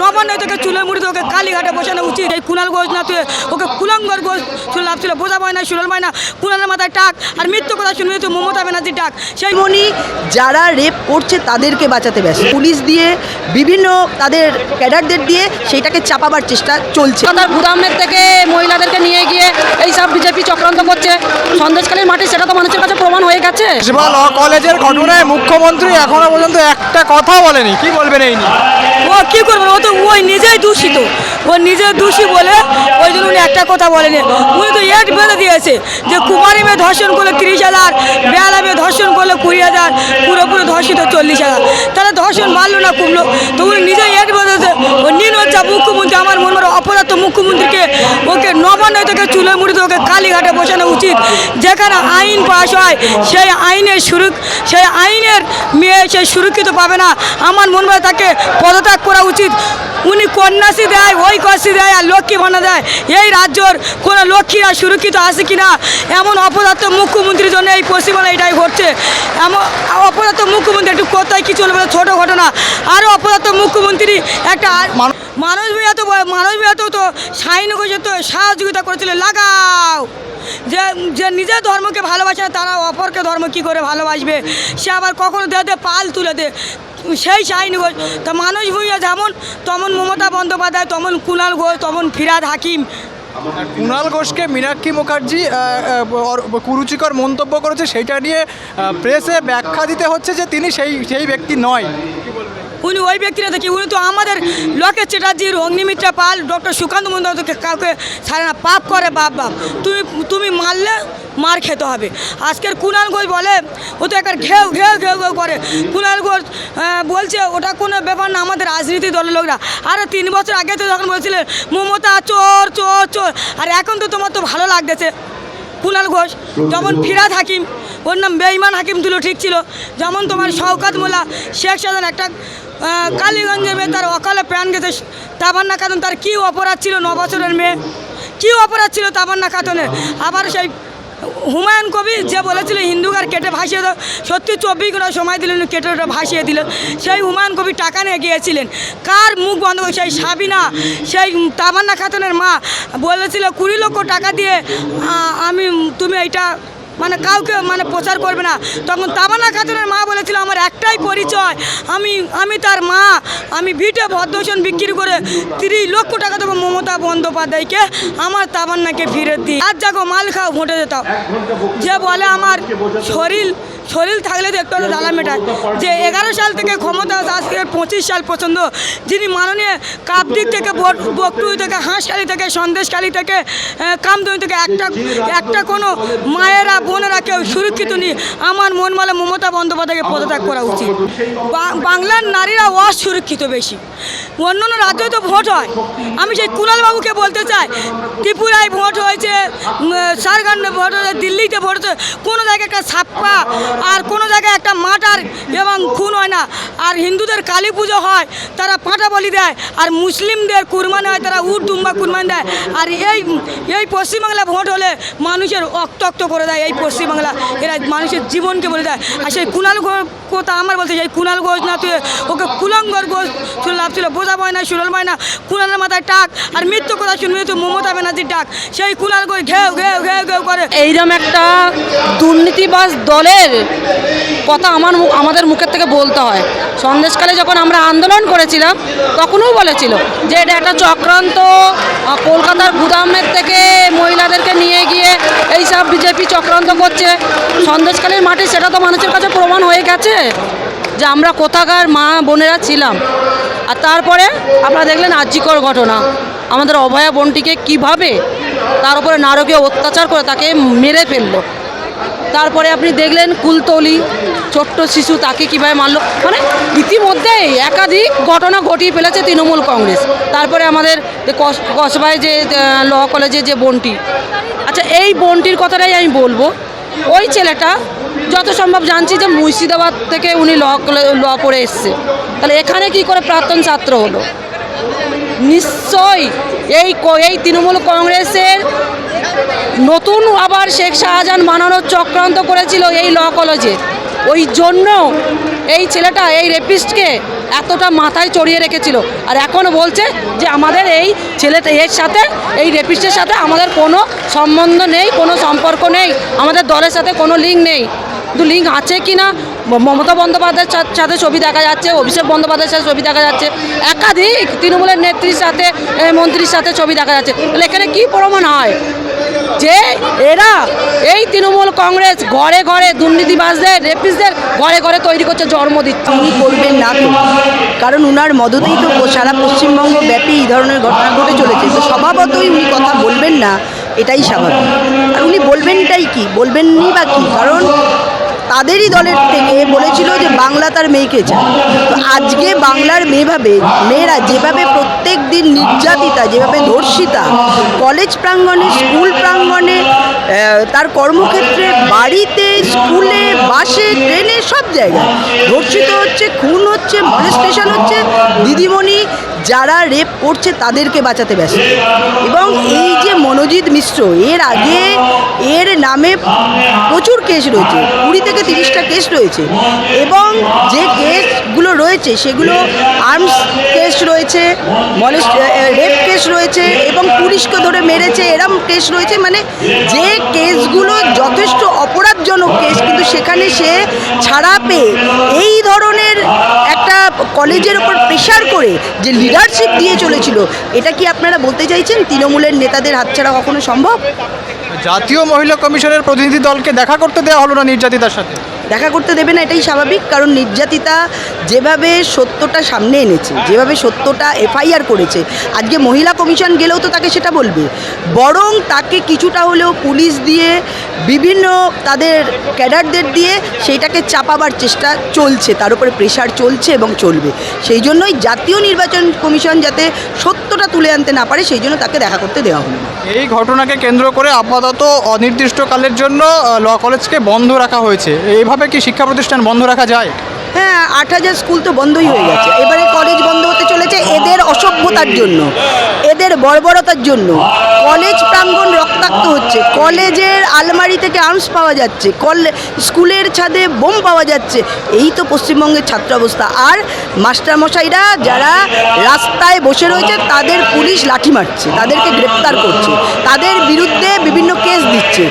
নবান্ন থেকে চুলের মুড়িতে ওকে কালীঘাটে বসানো উচিত। এই কুণাল ঘোষ না তুই ওকে কুলাঙ্গর ঘোষ শুনে লাভ ছিল বোঝা হয় না সুরল হয় না। কুণালের মাথায় টাক আর মৃত্যু কথা শুনবি তুই মমতা ব্যানার্জির টাক। সেই মনি যারা রেপ করছে তাদেরকে বাঁচাতে ব্যস্ত। পুলিশ দিয়ে বিভিন্ন তাদের ক্যাডারদের দিয়ে সেইটাকে চাপাবার চেষ্টা চলছে। কলকাতার গুদামের থেকে মহিলাদেরকে নিয়ে গিয়ে এই সব বিজেপি চক্রান্ত করছে। সন্দেশকালীর মাঠে সেটা তো মানুষের কাছে প্রমাণ হয়ে গেছে। ল কলেজের ঘটনায় মুখ্যমন্ত্রী এখনও পর্যন্ত একটা কথা বলেনি। কি বলবেন এই নিয়ে? ও কি করবে? ও তো ওই নিজেই দূষিত। ও নিজে দোষী বলে ওই জন্য উনি একটা কথা বলেনি। উনি তো এট বেঁধে দিয়েছে যে কুমারী মেয়ে ধর্ষণ করলে তিরিশ হাজার বেহালা মেয়ে ধর্ষণ করলে কুড়ি হাজার, পুরোপুরি ধর্ষিত চল্লিশ হাজার। তাহলে ধর্ষণ বাড়লো না কমলো? তো উনি নিজেই এট বেঁধেছে ও নিন হচ্ছে মুখ্যমন্ত্রী, আমার মনে হয় অপরাধ মুখ্যমন্ত্রীকে, ওকে নবান্ন থেকে চুলের মুড়িতে ওকে কালীঘাটে বসানো উচিত। যেখানে আইন পাস হয়, সেই আইনের সুরু সেই আইনের মেয়ে সে সুরক্ষিত পাবে না। আমার মনে হয় তাকে পদত্যাগ করা উচিত। উনি কন্যাশ্রী দেয় কন্যাশ্রী দেয় আর লক্ষ্মী বানা দেয়। এই রাজ্যর কোনো লক্ষ্মীরা সুরক্ষিত আছে কি না এমন অপদার্থ মুখ্যমন্ত্রীর জন্য এই পশ্চিমবঙ্গে এটাই ঘটছে। এমন অপদার্থ মুখ্যমন্ত্রী একটু কোথায় কি চলবে, ছোট ঘটনা। আরও অপদার্থ মুখ্যমন্ত্রী একটা মানুষ বিয়া তো মানুষ বিয়া তো তো সাইন করেছে তো সহযোগিতা করেছিল, লাগাও। যে যে নিজের ধর্মকে ভালোবাসে, তারা অপরকে ধর্ম কি করে ভালোবাসবে? সে আবার কখনো দেহতে পাল তুলে দে। সেই সাইন ঘোষ, তা মানুষ ভূঁইয়া যেমন, তমন মমতা বন্দ্যোপাধ্যায়, তমন কুণাল ঘোষ, তমন ফিরাদ হাকিম। কুণাল ঘোষকে মীনাক্ষী মুখার্জি কুরুচিকর মন্তব্য করেছে, সেইটা নিয়ে প্রেসে ব্যাখ্যা দিতে হচ্ছে যে তিনি সেই সেই ব্যক্তি নয়। উনি ওই ব্যক্তিরা দেখি, উনি তো আমাদের লোকেশ চ্যাটার্জির অগ্নিমিত্রা পাল, ডক্টর সুকান্ত মন্ডলকে কাউকে ছাড়ে না, পাপ করে, বাপ বাপ। তুমি তুমি মারলে, মার খেতে হবে। আজকের কুণাল ঘোষ বলে, ও তো একবার ঘেউ ঘেউ ঘেউ ঘেউ করে। কুণাল ঘোষ বলছে, ওটা কোনো ব্যাপার না, আমাদের রাজনীতি দলের লোকরা। আরে তিন বছর আগে তো যখন বলছিলেন মমতা, চোর চোর চোর, আর এখন তো তোমার তো ভালো লাগতেছে। কুণাল ঘোষ যেমন ফিরাদ হাকিম, ওর নাম বেঈমান হাকিম দিল ঠিক ছিল যেমন তোমার শওকাত মোল্লা, শেখ সাজান একটা আহ, কালীগঞ্জের মেয়ে তার অকালে প্রাণ গেছে। তাবান্না খাতুন তার কী অপরাধ ছিল ন বছরের মেয়ে? কী অপরাধ ছিল তাবান্না খাতুনের? আবার সেই হুমায়ুন কবি যে বলেছিল হিন্দুকার কেটে ভাসিয়ে দাও। সত্যি চব্বিশ ঘণ্টা সময় দিলেন কেটে ওটা ভাসিয়ে দিল। সেই হুমায়ুন কবি টাকা নিয়ে গিয়েছিলেন। কার মুখ বন্ধ করে? সেই সাবিনা সেই তামান্না খাতুনের মা বলেছিল কুড়ি লক্ষ টাকা দিয়ে আমি তুমি এইটা মানে কাউকে মানে প্রচার করবে না। তখন তাবানা খাতুনের মা বলেছিল, আমার একটাই পরিচয়, আমি আমি তার মা। আমি ভিটে ভদ্রসন বিক্রি করে তিরিশ লক্ষ টাকা দেবো মমতা বন্দ্যোপাধ্যায়কে। আমার তাবান্নাকে ফিরে দিই। আর যাকো মাল খাও, ভোটে যেতাম। যে বলে, আমার শরীর শরীর থাকলে তো একটু দালা মেটায়। যে এগারো সাল থেকে ক্ষমতা আছে, আজকে পঁচিশ সাল পর্যন্ত যিনি মাননীয় কাপদিক থেকে বকটুই থেকে হাঁসখালি থেকে সন্দেশখালি থেকে আহ, কামদুনি থেকে একটা একটা কোনো মায়েরা বোনেরা কেউ সুরক্ষিত নেই। আমার মন মালে মমতা বন্দ্যোপাধ্যায়কে পদত্যাগ করা উচিত। বাংলার নারীরা অসুরক্ষিত বেশি। অন্য অন্য রাজ্যে তো ভোট হয়। আমি সেই কুণালবাবুকে বলতে চাই ত্রিপুরায় ভোট হয়েছে ঝাড়খণ্ডে ভোট হয়েছে দিল্লিতে ভোট হয়েছে কোনো জায়গায় একটা ছাপ্পা আর কোনো জায়গায় একটা মাটার এবং খুন হয় না। আর হিন্দুদের কালী পুজো হয়, তারা পাঁটা বলি দেয়। আর মুসলিমদের কুরবানি হয়, তারা উট, দুম্বা কুরবানি দেয়। আর এই এই পশ্চিমবাংলা ভোট হলে মানুষের অক্তক্ত করে দেয় এই পশ্চিমবাংলা। এরা মানুষের জীবনকে বলে দেয়। আর সেই কুণাল কথা আমার বলতে চাই, কুণাল ঘোষ না তুই, ওকে কুলঙ্গর ঘোষ শুনে লাভ ছিল, বোঝা হয় না সুরল হয় না। কুণালের মাথায় টাক, আর মৃত্যু কথা শুনবি তুই, মমতা ব্যানার্জির ডাক। সেই কুণাল ঘোষ ঘেউ ঘেউ ঘেউ ঘেউ করে। এইরকম একটা দুর্নীতিবাজ দলের কথা আমার আমাদের মুখের থেকে বলতে হয়। সন্দেশকালে যখন আমরা আন্দোলন করেছিলাম, তখনও বলেছিল যে এটা একটা চক্রান্ত কলকাতার গুদামের থেকে মহিলাদেরকে নিয়ে গিয়ে এই সব বিজেপি চক্রান্ত করছে। সন্দেশকালের মাঠে সেটা তো মানুষের কাছে প্রমাণ হয়ে গেছে যে আমরা কোথাকার মা বোনেরা ছিলাম। আর তারপরে আপনারা দেখলেন আর্যিকর ঘটনা। আমাদের অভয়া বোনটিকে কীভাবে তার উপরে নারকীয় অত্যাচার করে তাকে মেরে ফেলল। তারপরে আপনি দেখলেন কুলতলি, ছোট্ট শিশু তাকে কীভাবে মারলো। মানে ইতিমধ্যেই একাধিক ঘটনা ঘটিয়ে ফেলেছে তৃণমূল কংগ্রেস। তারপরে আমাদের কস- কসবায় যে ল কলেজে যে বোনটি। আচ্ছা এই বোনটির কথাটাই আমি বলব। ওই ছেলেটা যত সম্ভব জানছি যে মুর্শিদাবাদ থেকে উনি ল ল পড়ে এসছে। তাহলে এখানে কি করে প্রাক্তন ছাত্র হলো? নিশ্চয়ই এই এই তৃণমূল কংগ্রেসের নতুন আবার শেখ শাহজাহান বানানোর চক্রান্ত করেছিল এই ল কলেজে। ওই জন্য এই ছেলেটা, এই রেপিস্টকে এতটা মাথায় চড়িয়ে রেখেছিল। আর এখন বলছে যে আমাদের এই ছেলেটা এর সাথে, এই রেপিস্টের সাথে আমাদের কোনো সম্বন্ধ নেই, কোনো সম্পর্ক নেই, আমাদের দলের সাথে কোনো লিঙ্ক নেই। কিন্তু লিঙ্ক আছে কি না মমতা বন্দ্যোপাধ্যায়ের সাথে ছবি দেখা যাচ্ছে, অভিষেক বন্দ্যোপাধ্যায়ের সাথে ছবি দেখা যাচ্ছে, একাধিক তৃণমূলের নেত্রীর সাথে মন্ত্রীর সাথে ছবি দেখা যাচ্ছে। তাহলে এখানে কী প্রমাণ হয়? যে এরা এই তৃণমূল কংগ্রেস ঘরে ঘরে দুর্নীতিবাজদের রেপিসদের ঘরে ঘরে তৈরি করছে, জন্ম দিচ্ছে। উনি করবেন না কারণ উনার মদতেই তো সারা পশ্চিমবঙ্গ ব্যাপী এই ধরনের ঘটনা ঘটে চলেছে। তো স্বভাবতই উনি কথা বলবেন না, এটাই স্বাভাবিক। আর উনি বলবেনটাই কি? বলবেননি বা কি? কারণ তাদেরই দলের থেকে বলেছিল যে বাংলা তার মেয়েকে চায়। তো আজকে বাংলার মেয়েভাবে, মেয়েরা যেভাবে প্রত্যেক দিন নির্যাতিতা, যেভাবে ধর্ষিতা, কলেজ প্রাঙ্গণে, স্কুল প্রাঙ্গণে তার কর্মক্ষেত্রে, বাড়িতে, স্কুলে, বাসে, ট্রেনে, সব জায়গায় ধর্ষিত হচ্ছে, খুন হচ্ছে মনেস্টেশন হচ্ছে। দিদিমণি যারা রেপ করছে তাদেরকে বাঁচাতে ব্যস্ত। এবং মিশ্র। এর আগে এর নামে প্রচুর কেস রয়েছে, কুড়ি থেকে তিরিশটা কেস রয়েছে এবং যে কেসগুলো রয়েছে সেগুলো আর্মস কেস রয়েছে রেপ কেস রয়েছে এবং পুলিশকে ধরে মেরেছে, এরম কেস রয়েছে। মানে যে কেসগুলো যথেষ্ট অপরাধজনক কেস, কিন্তু সেখানে সে ছাড়া পেয়ে এই ধরনের একটা কলেজের ওপর প্রেশার করে যে লিডারশিপ দিয়ে চলেছিল, এটা কি আপনারা বলতে চাইছেন? তৃণমূলের নেতাদের হাতছাড়া কখনো সম্ভব? জাতীয় মহিলা কমিশনের প্রতিনিধি দলকে দেখা করতে দেওয়া হলো না নির্যাতিতার সাথে। দেখা করতে দেবে না, এটাই স্বাভাবিক। কারণ নির্যাতিতা যেভাবে সত্যটা সামনে এনেছে, যেভাবে সত্যটা এফআইআর করেছে, আজকে মহিলা কমিশন গেলেও তো তাকে সেটা বলবে। বরং তাকে কিছুটা হলেও পুলিশ দিয়ে, বিভিন্ন তাদের ক্যাডারদের দিয়ে সেইটাকে চাপাবার চেষ্টা চলছে, তার উপরে প্রেশার চলছে এবং চলবে। সেই জন্যই জাতীয় নির্বাচন কমিশন যাতে সত্যটা তুলে আনতে না পারে, সেই জন্য তাকে দেখা করতে দেওয়া হলো এই ঘটনাকে কেন্দ্র করে আপাতত অনির্দিষ্টকালের জন্য ল কলেজকে বন্ধ রাখা হয়েছে। এইভাবে কি শিক্ষা প্রতিষ্ঠান বন্ধ রাখা যায়? হ্যাঁ আট হাজার স্কুল তো বন্ধই হয়ে গেছে। এবারে কলেজ বন্ধ হতে চলেছে এদের অসভ্যতার জন্য, এদের বর্বরতার জন্য। কলেজ প্রাঙ্গণ রক্তাক্ত হচ্ছে। কলেজের আলমারি থেকে আর্মস পাওয়া যাচ্ছে। কলে স্কুলের ছাদে বোম পাওয়া যাচ্ছে। এই তো পশ্চিমবঙ্গের ছাত্র অবস্থা আর মাস্টারমশাইরা যারা রাস্তায় বসে রয়েছে, তাদের পুলিশ লাঠি মারছে, তাদেরকে গ্রেপ্তার করছে, তাদের বিরুদ্ধে বিভিন্ন কেস দিচ্ছে।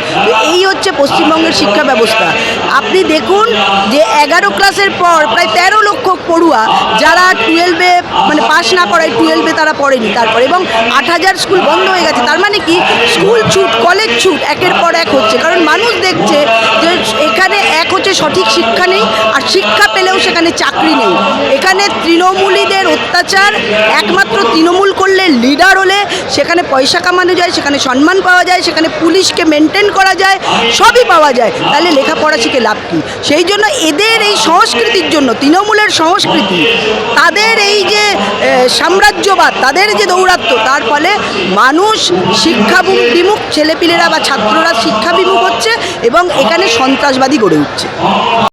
এই হচ্ছে পশ্চিমবঙ্গের শিক্ষা ব্যবস্থা। আপনি দেখুন যে এগারো ক্লাসের পর প্রায় তেরো লক্ষ পড়ুয়া যারা টুয়েলভে মানে পাস না করায় টুয়েলভে তারা পড়েনি তারপর। এবং আট হাজার স্কুল বন্ধ হয়ে গেছে। তার মানে কি? স্কুল ছুট, কলেজ ছুট একের পর এক হচ্ছে। কারণ মানুষ দেখছে যে এখানে এক হচ্ছে সঠিক শিক্ষা নেই, আর শিক্ষা পেলেও সেখানে চাকরি নেই। এখানে তৃণমূলীদের অত্যাচার, একমাত্র তৃণমূল করলে লিডার হলে সেখানে পয়সা কামানো যায়, সেখানে সম্মান পাওয়া যায়, সেখানে পুলিশকে মেনটেন করা যায়, সবই পাওয়া যায়। তাহলে লেখাপড়া শিখে লাভ কী? সেই জন্য এদের এই সংস্কৃতির জন্য, তৃণমূলের সংস্কৃতি, তাদের এই যে সাম্রাজ্যবাদ, তাদের যে দৌরাত্ম্য তার ফলে মানুষ শিক্ষা বিমুখ, ছেলেপিলেরা বা ছাত্ররা শিক্ষা বিমুখ হচ্ছে এবং এখানে সন্ত্রাসবাদী গড়ে উঠছে।